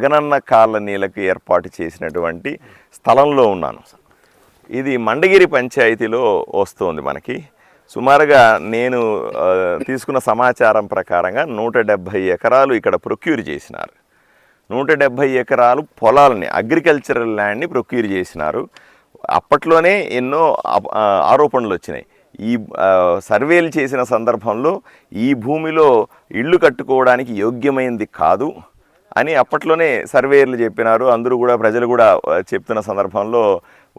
జగనన్న కాలనీలకు ఏర్పాటు చేసినటువంటి స్థలంలో ఉన్నాను. ఇది మండగిరి పంచాయతీలో వస్తుంది మనకి. సుమారుగా నేను తీసుకున్న సమాచారం ప్రకారంగా నూట డెబ్భై ఎకరాలు ఇక్కడ ప్రొక్యూర్ చేసినారు. నూట డెబ్భై ఎకరాలు పొలాలని అగ్రికల్చరల్ ల్యాండ్ని ప్రొక్యూర్ చేసినారు. అప్పట్లోనే ఎన్నో ఆరోపణలు వచ్చినాయి. ఈ సర్వేలు చేసిన సందర్భంలో ఈ భూమిలో ఇళ్ళు కట్టుకోవడానికి యోగ్యమైంది కాదు. అని అప్పట్లోనే సర్వేయర్లు చెప్పినారు. అందరూ కూడా ప్రజలు కూడా చెప్తున్న సందర్భంలో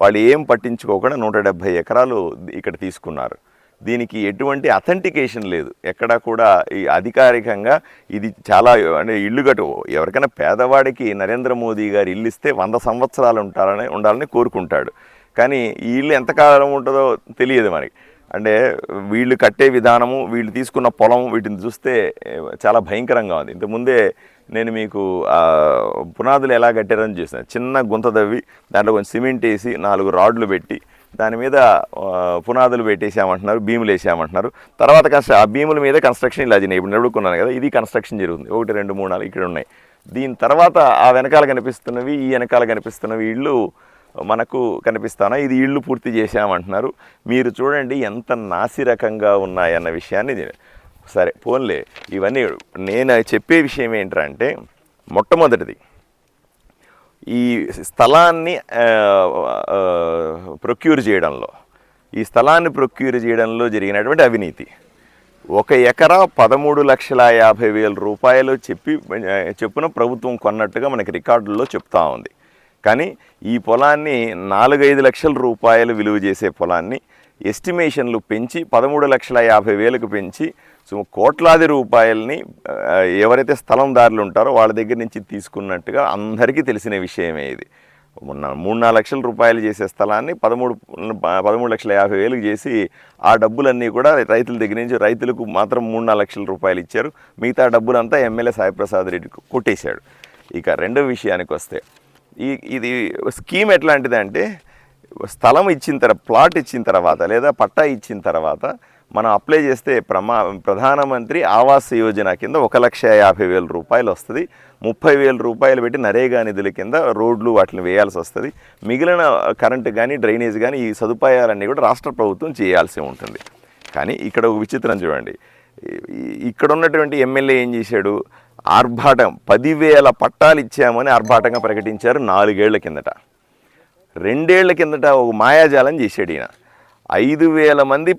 వాళ్ళు ఏం పట్టించుకోకుండా నూట డెబ్భై ఎకరాలు ఇక్కడ తీసుకున్నారు. దీనికి ఎటువంటి అథెంటికేషన్ లేదు. ఎక్కడా కూడా ఈ అధికారికంగా ఇది చాలా అంటే ఇల్లు కట్టు ఎవరికైనా పేదవాడికి నరేంద్ర మోదీ గారు ఇల్లు ఇస్తే వంద సంవత్సరాలు ఉంటారని ఉండాలని కోరుకుంటాడు. కానీ ఈ ఇల్లు ఎంతకాలం ఉంటుందో తెలియదు మనకి. అంటే వీళ్ళు కట్టే విధానము వీళ్ళు తీసుకున్న పొలం వీటిని చూస్తే చాలా భయంకరంగా ఉంది. ఇంతకుముందే నేను మీకు పునాదులు ఎలా కట్టారని చూసాను చిన్న గుంత తవ్వి దాంట్లో కొంచెం సిమెంట్ వేసి నాలుగు రాడ్లు పెట్టి దాని మీద పునాదులు పెట్టేసామంటున్నారు భీములు వేసామంటున్నారు. తర్వాత కన్స్ట్ర ఆ భీముల మీద కన్స్ట్రక్షన్ ఇలా జరిగినాయి ఇప్పుడు నడుకున్నాను కదా ఇది కన్స్ట్రక్షన్ జరుగుతుంది. ఒకటి రెండు మూడు నాలుగు ఇక్కడ ఉన్నాయి. దీని తర్వాత ఆ వెనకాల కనిపిస్తున్నవి ఈ వెనకాల కనిపిస్తున్నవి ఇళ్ళు మనకు కనిపిస్తానా? ఇది ఇళ్ళు పూర్తి చేశామంటున్నారు. మీరు చూడండి ఎంత నాసిరకంగా ఉన్నాయన్న విషయాన్ని సరే పోన్లే. ఇవన్నీ నేను చెప్పే విషయం ఏంటంటే మొట్టమొదటిది ఈ స్థలాన్ని ప్రొక్యూర్ చేయడంలో ఈ స్థలాన్ని ప్రొక్యూర్ చేయడంలో జరిగినటువంటి అవినీతి. ఒక ఎకరా పదమూడు లక్షల యాభై వేల రూపాయలు చెప్పి చెప్పున ప్రభుత్వం కొన్నట్టుగా మనకి రికార్డుల్లో చెప్తా ఉంది. కానీ ఈ పొలాన్ని నాలుగైదు లక్షల రూపాయలు విలువ చేసే పొలాన్ని ఎస్టిమేషన్లు పెంచి పదమూడు లక్షల యాభై వేలకు పెంచి సుమ కోట్లాది రూపాయలని ఎవరైతే స్థలందారులు ఉంటారో వాళ్ళ దగ్గర నుంచి తీసుకున్నట్టుగా అందరికీ తెలిసిన విషయమే ఇది. మొన్న మూడు నాలుగు లక్షల రూపాయలు చేసే స్థలాన్ని పదమూడు పదమూడు లక్షల యాభై వేలకు చేసి ఆ డబ్బులన్నీ కూడా రైతుల దగ్గర నుంచి రైతులకు మాత్రం మూడు నాలుగు లక్షల రూపాయలు ఇచ్చారు. మిగతా డబ్బులంతా ఎమ్మెల్యే సాయిప్రసాద్ రెడ్డికి కొట్టేశాడు. ఇక రెండో విషయానికి వస్తే ఈ ఇది స్కీమ్ ఎట్లాంటిదంటే స్థలం ఇచ్చిన తర్వాత ప్లాట్ ఇచ్చిన తర్వాత లేదా పట్టా ఇచ్చిన తర్వాత మనం అప్లై చేస్తే ప్రమా ప్రధానమంత్రి ఆవాస్ యోజన కింద ఒక లక్ష యాభై వేల రూపాయలు వస్తుంది. ముప్పై వేల రూపాయలు పెట్టి నరేగా నిధుల కింద రోడ్లు వాటిని వేయాల్సి వస్తుంది. మిగిలిన కరెంటు కానీ డ్రైనేజ్ కానీ ఈ సదుపాయాలన్నీ కూడా రాష్ట్ర ప్రభుత్వం చేయాల్సి ఉంటుంది. కానీ ఇక్కడ ఒక విచిత్రం చూడండి. ఇక్కడ ఉన్నటువంటి ఎమ్మెల్యే ఏం చేశాడు? ఆర్భాటం పదివేల పట్టాలు ఇచ్చామని ఆర్భాటంగా ప్రకటించారు నాలుగేళ్ళ కిందట. రెండేళ్ళ కిందట ఒక మాయాజాలం చేశాడు ఈయన. ఐదు వేల మంది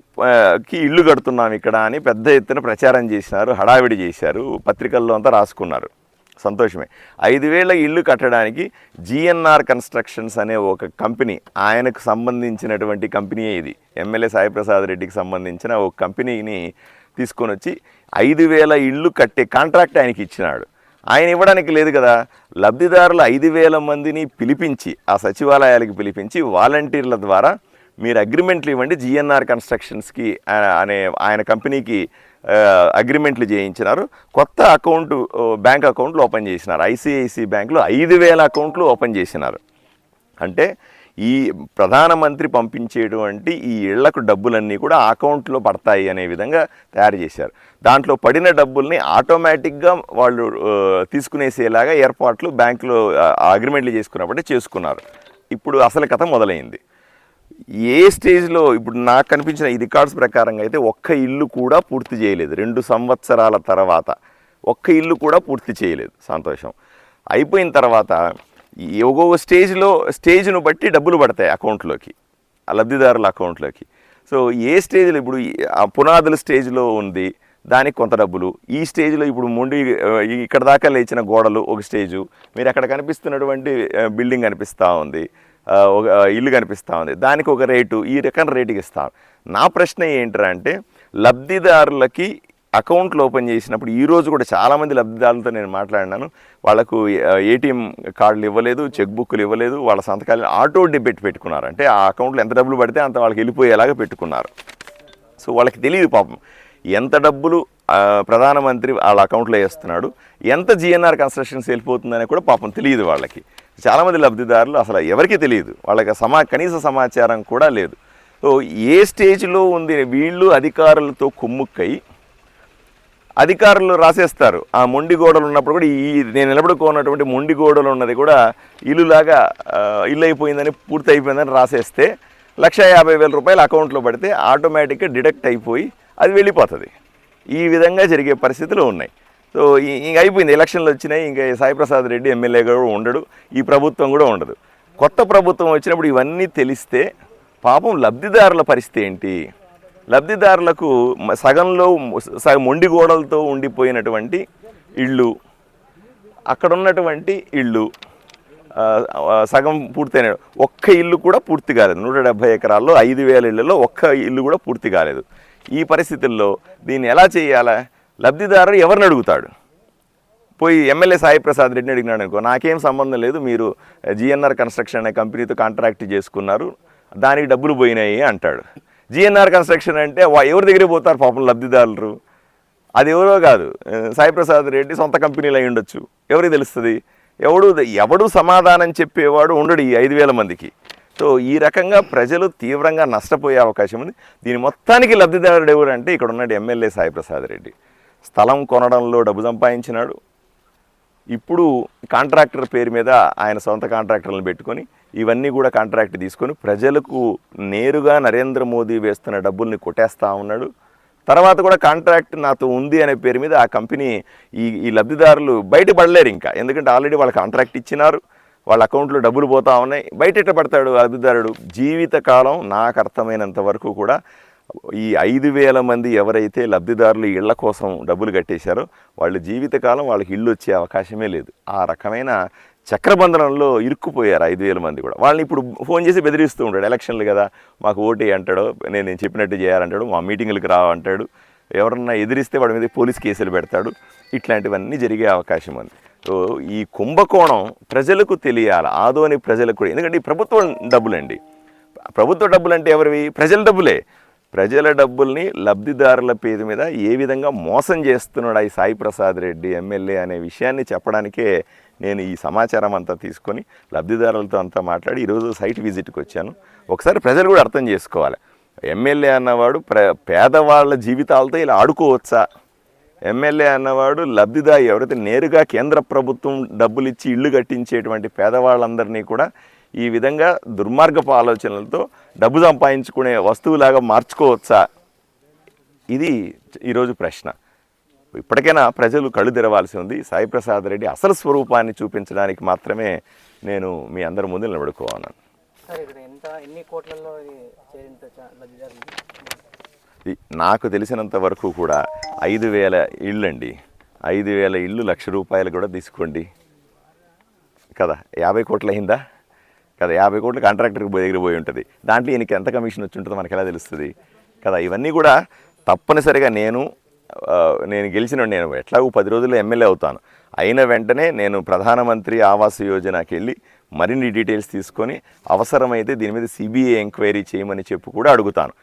కి ఇల్లు కడుతున్నాం ఇక్కడ అని పెద్ద ఎత్తున ప్రచారం చేసినారు హడావిడి చేశారు పత్రికల్లో అంతా రాసుకున్నారు. సంతోషమే. ఐదు వేల ఇల్లు కట్టడానికి జిఎన్ఆర్ కన్స్ట్రక్షన్స్ అనే ఒక కంపెనీ ఆయనకు సంబంధించినటువంటి కంపెనీయే ఇది. ఎమ్మెల్యే సాయిప్రసాద్ రెడ్డికి సంబంధించిన ఒక కంపెనీని తీసుకొని వచ్చి ఐదు వేల ఇల్లు కట్టే కాంట్రాక్ట్ ఆయనకి ఇచ్చినాడు. ఆయన ఇవ్వడానికి లేదు కదా. లబ్ధిదారులు ఐదు వేల మందిని పిలిపించి ఆ సచివాలయాలకు పిలిపించి వాలంటీర్ల ద్వారా మీరు అగ్రిమెంట్లు ఇవ్వండి. జిఎన్ఆర్ కన్స్ట్రక్షన్స్కి అనే ఆయన కంపెనీకి అగ్రిమెంట్లు చేయించినారు. కొత్త అకౌంట్ బ్యాంక్ అకౌంట్లు ఓపెన్ చేసినారు. ఐసిఐసి బ్యాంకులో ఐదు వేల అకౌంట్లు ఓపెన్ చేసినారు. అంటే ఈ ప్రధానమంత్రి పంపించేటువంటి ఈ ఇళ్ళకు డబ్బులన్నీ కూడా అకౌంట్లో పడతాయి అనే విధంగా తయారు చేశారు. దాంట్లో పడిన డబ్బుల్ని ఆటోమేటిక్గా వాళ్ళు తీసుకునేసేలాగా ఏర్పాట్లు బ్యాంకులో అగ్రిమెంట్లు చేసుకున్నప్పుడే చేసుకున్నారు. ఇప్పుడు అసలు కథ మొదలైంది. ఏ స్టేజ్లో ఇప్పుడు నాకు కనిపించిన ఈ రికార్డ్స్ ప్రకారంగా అయితే ఒక్క ఇల్లు కూడా పూర్తి చేయలేదు. రెండు సంవత్సరాల తర్వాత ఒక్క ఇల్లు కూడా పూర్తి చేయలేదు సంతోషం. అయిపోయిన తర్వాత ఒక్కొక్క స్టేజ్లో స్టేజ్ను బట్టి డబ్బులు పడతాయి అకౌంట్లోకి ఆ లబ్ధిదారుల అకౌంట్లోకి. సో ఏ స్టేజ్లో ఇప్పుడు ఆ పునాదుల స్టేజ్లో ఉంది దానికి కొంత డబ్బులు. ఈ స్టేజ్లో ఇప్పుడు మొండి ఇక్కడ దాకా లేచిన గోడలు ఒక స్టేజు. మీరు అక్కడ కనిపిస్తున్నటువంటి బిల్డింగ్ కనిపిస్తూ ఉంది. ఒక ఇల్లు కనిపిస్తూ ఉంది. దానికి ఒక రేటు ఈ రకం రేటుకి ఇస్తాం. నా ప్రశ్న ఏంటంటే అంటే లబ్ధిదారులకి అకౌంట్లు ఓపెన్ చేసినప్పుడు ఈ రోజు కూడా చాలామంది లబ్ధిదారులతో నేను మాట్లాడినాను. వాళ్ళకు ఏటీఎం కార్డులు ఇవ్వలేదు చెక్ బుక్లు ఇవ్వలేదు వాళ్ళ సంతకాలు ఆటో డెబిట్ పెట్టుకున్నారు. అంటే ఆ అకౌంట్లో ఎంత డబ్బులు పడితే అంత వాళ్ళకి వెళ్ళిపోయేలాగా పెట్టుకున్నారు. సో వాళ్ళకి తెలియదు పాపం. ఎంత డబ్బులు ప్రధానమంత్రి వాళ్ళ అకౌంట్లో వేస్తున్నాడు ఎంత జిఎన్ఆర్ కన్స్ట్రక్షన్స్ వెళ్ళిపోతుందనే కూడా పాపం తెలియదు వాళ్ళకి. చాలామంది లబ్ధిదారులు అసలు ఎవరికీ తెలియదు. వాళ్ళకి సమా కనీస సమాచారం కూడా లేదు. సో ఏ స్టేజ్లో ఉంది వీళ్ళు అధికారులతో కుమ్ముక్కై అధికారులు రాసేస్తారు. ఆ మొండి గోడలు ఉన్నప్పుడు కూడా ఈ నేను నిలబడుకున్నటువంటి మొండి గోడలు ఉన్నది కూడా ఇల్లులాగా ఇల్లు అయిపోయిందని పూర్తి అయిపోయిందని రాసేస్తే లక్ష యాభై వేల రూపాయలు అకౌంట్లో పడితే ఆటోమేటిక్గా డిడక్ట్ అయిపోయి అది వెళ్ళిపోతుంది. ఈ విధంగా జరిగే పరిస్థితులు ఉన్నాయి. సో ఇంక అయిపోయింది. ఎలక్షన్లు వచ్చినాయి. ఇంకా సాయిప్రసాద్ రెడ్డి ఎమ్మెల్యే కూడా ఉండడు. ఈ ప్రభుత్వం కూడా ఉండదు. కొత్త ప్రభుత్వం వచ్చినప్పుడు ఇవన్నీ తెలిస్తే పాపం లబ్ధిదారుల పరిస్థితి ఏంటి? లబ్ధిదారులకు సగంలో సగం మొండి గోడలతో ఉండిపోయినటువంటి ఇళ్ళు. అక్కడ ఉన్నటువంటి ఇళ్ళు సగం పూర్తయిన ఒక్క ఇల్లు కూడా పూర్తి కాలేదు. నూట డెబ్బై ఎకరాల్లో ఐదు వేల ఇళ్ళలో ఒక్క ఇల్లు కూడా పూర్తి కాలేదు. ఈ పరిస్థితుల్లో దీన్ని ఎలా చేయాలా? లబ్ధిదారుడు ఎవరిని అడుగుతాడు? పోయి ఎమ్మెల్యే సాయి ప్రసాద్ రెడ్డిని అడిగినాడు అనుకో నాకేం సంబంధం లేదు మీరు జిఎన్ఆర్ కన్స్ట్రక్షన్ అనే కంపెనీతో కాంట్రాక్ట్ చేసుకున్నారు దానికి డబ్బులు పోయినాయి అంటాడు. జిఎన్ఆర్ కన్స్ట్రక్షన్ అంటే ఎవరి దగ్గరికి పోతారు పాపం లబ్ధిదారులు? అది ఎవరో కాదు. సాయిప్రసాద్ రెడ్డి సొంత కంపెనీలు అయి ఉండొచ్చు. ఎవరికి తెలుస్తుంది? ఎవడు ఎవడు సమాధానం చెప్పేవాడు ఉండడు ఈ ఐదు వేల మందికి. సో ఈ రకంగా ప్రజలు తీవ్రంగా నష్టపోయే అవకాశం ఉంది. దీని మొత్తానికి లబ్ధిదారుడు ఎవరు అంటే ఇక్కడ ఉన్నాడు ఎమ్మెల్యే సాయిప్రసాద్ రెడ్డి. స్థలం కొనడంలో డబ్బు సంపాదించినాడు. ఇప్పుడు కాంట్రాక్టర్ పేరు మీద ఆయన సొంత కాంట్రాక్టర్లను పెట్టుకొని ఇవన్నీ కూడా కాంట్రాక్ట్ తీసుకొని ప్రజలకు నేరుగా నరేంద్ర మోదీ వేస్తున్న డబ్బుల్ని కొట్టేస్తూ ఉన్నాడు. తర్వాత కూడా కాంట్రాక్ట్ నాతో ఉంది అనే పేరు మీద ఆ కంపెనీ ఈ ఈ లబ్ధిదారులు బయటపడలేరు ఇంకా. ఎందుకంటే ఆల్రెడీ వాళ్ళ కాంట్రాక్ట్ ఇచ్చినారు. వాళ్ళ అకౌంట్లో డబ్బులు పోతా ఉన్నాయి. బయట ఎట్ట పడతాడు ఆ లబ్ధిదారుడు? జీవితకాలం నాకు అర్థమైనంత వరకు కూడా ఈ ఐదు వేల మంది ఎవరైతే లబ్ధిదారులు ఇళ్ళ కోసం డబ్బులు కట్టేశారో వాళ్ళు జీవితకాలం వాళ్ళకి ఇల్లు వచ్చే అవకాశమే లేదు. ఆ రకమైన చక్రబంధనంలో ఇరుక్కుపోయారు ఐదు వేల మంది కూడా. వాళ్ళని ఇప్పుడు ఫోన్ చేసి బెదిరిస్తూ ఉంటాడు ఎలక్షన్లు కదా మాకు ఓటే అంటాడు నేను నేను చెప్పినట్టు చేయాలంటాడు మా మీటింగులకు రావంటాడు ఎవరన్నా ఎదిరిస్తే వాడి మీద పోలీస్ కేసులు పెడతాడు ఇట్లాంటివన్నీ జరిగే అవకాశం ఉంది. సో ఈ కుంభకోణం ప్రజలకు తెలియాలి ఆదోని ప్రజలకు కూడా. ఎందుకంటే ఈ ప్రభుత్వం డబ్బులండి. ప్రభుత్వ డబ్బులు అంటే ఎవరివి? ప్రజల డబ్బులే. ప్రజల డబ్బుల్ని లబ్ధిదారుల పేరు మీద ఏ విధంగా మోసం చేస్తున్నాడు ఈ సాయి ప్రసాద్ రెడ్డి ఎమ్మెల్యే అనే విషయాన్ని చెప్పడానికే నేను ఈ సమాచారం అంతా తీసుకొని లబ్ధిదారులతో అంతా మాట్లాడి ఈరోజు సైట్ విజిట్కి వచ్చాను. ఒకసారి ప్రజలు కూడా అర్థం చేసుకోవాలి. ఎమ్మెల్యే అన్నవాడు ప్ర పేదవాళ్ళ జీవితాలతో ఇలా ఆడుకోవచ్చా? ఎమ్మెల్యే అన్నవాడు లబ్ధిదారు ఎవరైతే నేరుగా కేంద్ర ప్రభుత్వం డబ్బులు ఇచ్చి ఇల్లు కట్టించేటువంటి పేదవాళ్ళందరినీ కూడా ఈ విధంగా దుర్మార్గపు ఆలోచనలతో డబ్బు సంపాదించుకునే వస్తువులాగా మార్చుకోవచ్చా? ఇది ఈరోజు ప్రశ్న. ఇప్పటికైనా ప్రజలు కళ్ళు తెరవాల్సి ఉంది. సాయి ప్రసాద్ రెడ్డి అసలు స్వరూపాన్ని చూపించడానికి మాత్రమే నేను మీ అందరి ముందు నిలబడుకోవాలను. నాకు తెలిసినంత వరకు కూడా ఐదు వేల ఇళ్ళండి. ఐదు వేల ఇళ్ళు లక్ష రూపాయలు కూడా తీసుకోండి. కదా యాభై కోట్లు అయిందా కదా యాభై కోట్లు కాంట్రాక్టర్కి పోయి దగ్గర పోయి ఉంటుంది. దాంట్లో ఈయనకి ఎంత కమిషన్ వచ్చి ఉంటుందో మనకు ఎలా తెలుస్తుంది? కదా ఇవన్నీ కూడా తప్పనిసరిగా నేను నేను గెలిచిన నేను ఎట్లాగూ పది రోజుల్లో ఎమ్మెల్యే అవుతాను. అయిన వెంటనే నేను ప్రధానమంత్రి ఆవాస్ యోజనకి వెళ్ళి మరిన్ని డీటెయిల్స్ తీసుకొని అవసరమైతే దీని మీద సిబిఐ ఎంక్వైరీ చేయమని చెప్పి కూడా అడుగుతాను.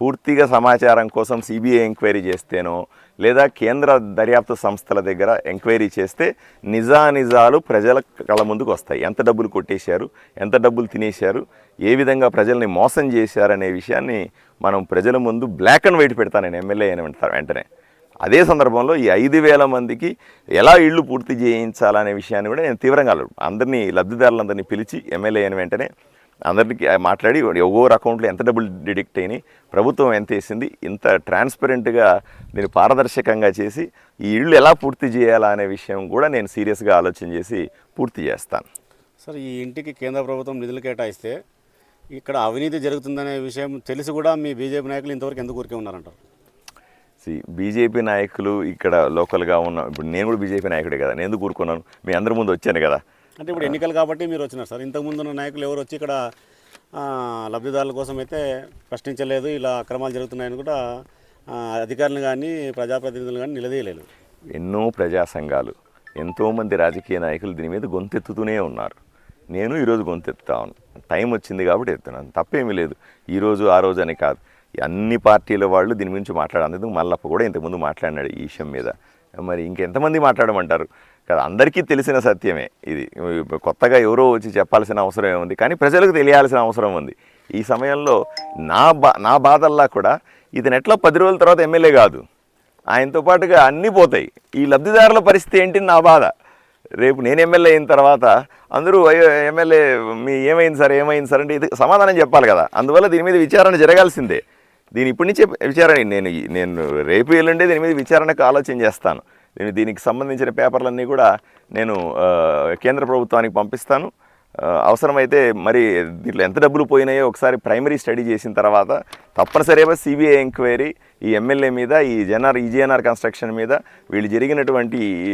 పూర్తిగా సమాచారం కోసం సిబిఐ ఎంక్వైరీ చేస్తేనో లేదా కేంద్ర దర్యాప్తు సంస్థల దగ్గర ఎంక్వైరీ చేస్తే నిజానిజాలు ప్రజల కళ్ళ ముందుకు వస్తాయి. ఎంత డబ్బులు కొట్టేశారు? ఎంత డబ్బులు తినేశారు? ఏ విధంగా ప్రజల్ని మోసం చేశారనే విషయాన్ని మనం ప్రజల ముందు బ్లాక్ అండ్ వైట్ పెడతాను నేను ఎమ్మెల్యే అయిన వెంట- వెంటనే. అదే సందర్భంలో ఈ ఐదు వేల మందికి ఎలా ఇళ్ళు పూర్తి చేయించాలనే విషయాన్ని కూడా నేను తీవ్రంగా అందరినీ లబ్ధిదారులందరినీ పిలిచి ఎమ్మెల్యే అయిన వెంటనే అందరికీ మాట్లాడి ఒవ్వరు అకౌంట్లో ఎంత డబ్బులు డిడక్ట్ అయినాయి ప్రభుత్వం ఎంత వేసింది ఇంత ట్రాన్స్పరెంట్గా దీన్ని పారదర్శకంగా చేసి ఈ ఇళ్ళు ఎలా పూర్తి చేయాలా అనే విషయం కూడా నేను సీరియస్గా ఆలోచన చేసి పూర్తి చేస్తాను. సార్ ఈ ఇంటికి కేంద్ర ప్రభుత్వం నిధులు కేటాయిస్తే ఇక్కడ అవినీతి జరుగుతుందనే విషయం తెలిసి కూడా మీ బీజేపీ నాయకులు ఇంతవరకు ఎందుకు ఊరికే ఉన్నారంటారు? సి బీజేపీ నాయకులు ఇక్కడ లోకల్గా ఉన్న ఇప్పుడు నేను కూడా బీజేపీ నాయకుడే కదా నేను ఎందుకు కూరుకున్నాను మీ అందరి ముందు వచ్చాను కదా. అంటే ఇప్పుడు ఎన్నికలు కాబట్టి మీరు వచ్చినారు సార్. ఇంతకుముందు నాయకులు ఎవరు వచ్చి ఇక్కడ లబ్ధిదారుల కోసం అయితే ప్రశ్నించలేదు ఇలా అక్రమాలు జరుగుతున్నాయని కూడా అధికారులు కానీ ప్రజాప్రతినిధులు కానీ నిలదీయలేదు. ఎన్నో ప్రజా సంఘాలు ఎంతోమంది రాజకీయ నాయకులు దీని మీద గొంతెత్తుతూనే ఉన్నారు. నేను ఈరోజు గొంతెత్తుతా టైం వచ్చింది కాబట్టి ఎత్తున్నాను తప్పేమీ లేదు. ఈరోజు ఆ రోజు అని కాదు. అన్ని పార్టీల వాళ్ళు దీని గురించి మాట్లాడేందుకు మల్లప్ప కూడా ఇంతకుముందు మాట్లాడినాడు ఈ విషయం మీద. మరి ఇంకెంతమంది మాట్లాడమంటారు? కదా అందరికీ తెలిసిన సత్యమే ఇది. కొత్తగా ఎవరో వచ్చి చెప్పాల్సిన అవసరం ఏముంది కానీ ప్రజలకు తెలియాల్సిన అవసరం ఉంది. ఈ సమయంలో నా బా నా బాధల్లా కూడా ఇతను ఎట్లా పది రోజుల తర్వాత ఎమ్మెల్యే కాదు. ఆయనతో పాటుగా అన్నీ పోతాయి. ఈ లబ్ధిదారుల పరిస్థితి ఏంటి నా బాధ. రేపు నేను ఎమ్మెల్యే అయిన తర్వాత అందరూ అయ్యో ఎమ్మెల్యే మీ ఏమైంది సార్ ఏమైంది సార్? అంటే ఇది సమాధానం చెప్పాలి కదా. అందువల్ల దీని మీద విచారణ జరగాల్సిందే. దీని ఇప్పటి నుంచే విచారణ నేను నేను రేపు ఎల్లుండే దీని మీద విచారణకు ఆలోచన చేస్తాను. నేను దీనికి సంబంధించిన పేపర్లన్నీ కూడా నేను కేంద్ర ప్రభుత్వానికి పంపిస్తాను. అవసరమైతే మరి దీంట్లో ఎంత డబ్బులు పోయినాయో ఒకసారి ప్రైమరీ స్టడీ చేసిన తర్వాత తప్పనిసరిగా సిబిఐ ఎంక్వైరీ ఈ ఎమ్మెల్యే మీద ఈ జెన్ఆర్ ఈజీఎన్ఆర్ కన్స్ట్రక్షన్ మీద వీళ్ళు జరిగినటువంటి